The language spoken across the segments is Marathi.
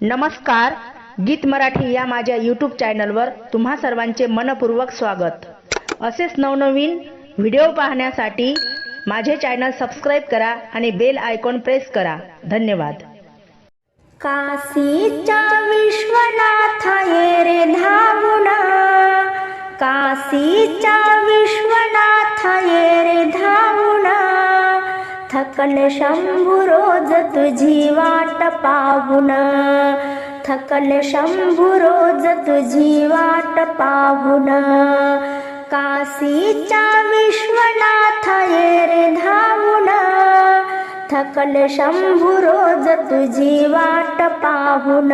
नमस्कार गीत मराठी या माझ्या यूट्यूब चॅनलवर तुम्हा सर्वांचे मनपूर्वक स्वागत. असेच नवनवीन व्हिडिओ पाहण्यासाठी माझे चॅनल सबस्क्राईब करा आणि बेल आयकॉन प्रेस करा. धन्यवाद. काशीच्या विश्वनाथ ये रे धावुना. काशीच्या थकल शंभू रोज तुझी वाट पाहुन. थकल शंभू रोज तुझी वाट पाहुन. काशीच्या विश्वनाथ ये रे थकल शंभू रोज तुझी वाट पाहुन.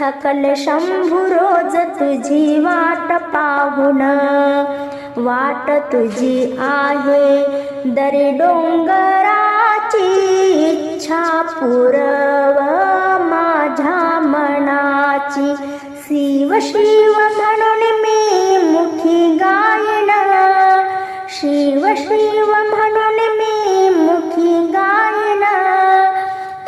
थकल शंभू रोज तुझी वाट पाहुन. वाट तुझी आहे दरी डोंगराची इच्छा पुरव माझ्या मनाची. शिव शिव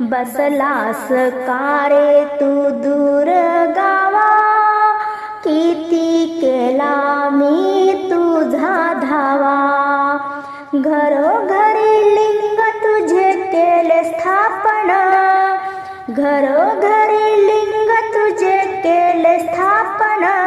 बसलास कारे तू दूर गावा? किती केला मी तुझा धावा? घरोघरी लिंग तुझे केले स्थापना. घरोघरी लिंग तुझे केले स्थापना.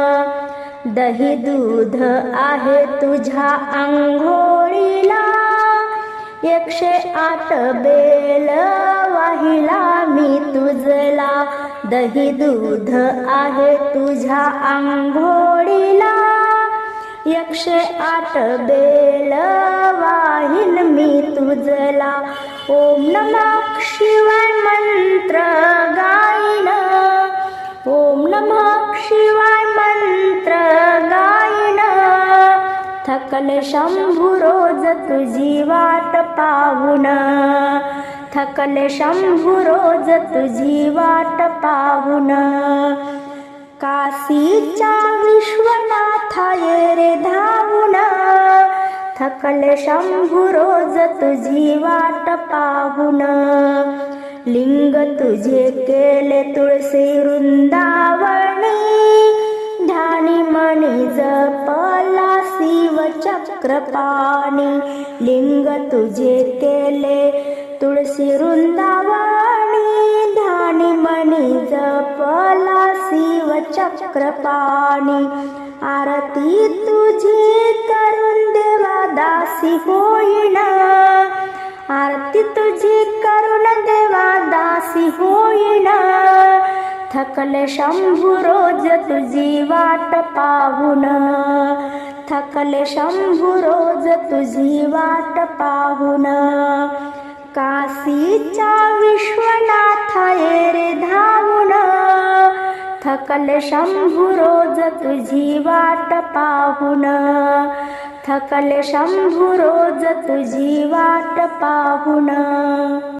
दही दूध आहे तुझ्या आंघोळीला. एकशे आठ बेल वाहिला मी तुझला. दही दूध आहे तुझ्या आंघोळीला. एकशे आठ बेल वाहिल मी तुझला. ओम नमः शिवाय. थकल शंभू रोज तुझी वाट पाहुन. थकल शंभू रोज तुझी वाट पाहुन. काशीच्या विश्वनाथ रे धावून. थकल शंभू रोज तुझी वाट पाहुन. लिंग तुझे केले तुळसी वृंदावणी ध्यानी मणी जप चक्रपाणी लिंग तुझे केले तुळसी वृंदावाणी धानी मणी जपला शिव चक्रपाणी. आरती तुझी करून देवा दासी होईना. आरती तुझी करून देवा दासी होईना. थकल शंभू रोज तुझी वाट पाहुन. थकल शंभू रोज तुझी वाट पाहुन. काशीच्या विश्वनाथ रे धावुन. थकल शंभू रोज तुझी वाट पाहुन. थकल शंभू रोज तुझी वाट पाहुन.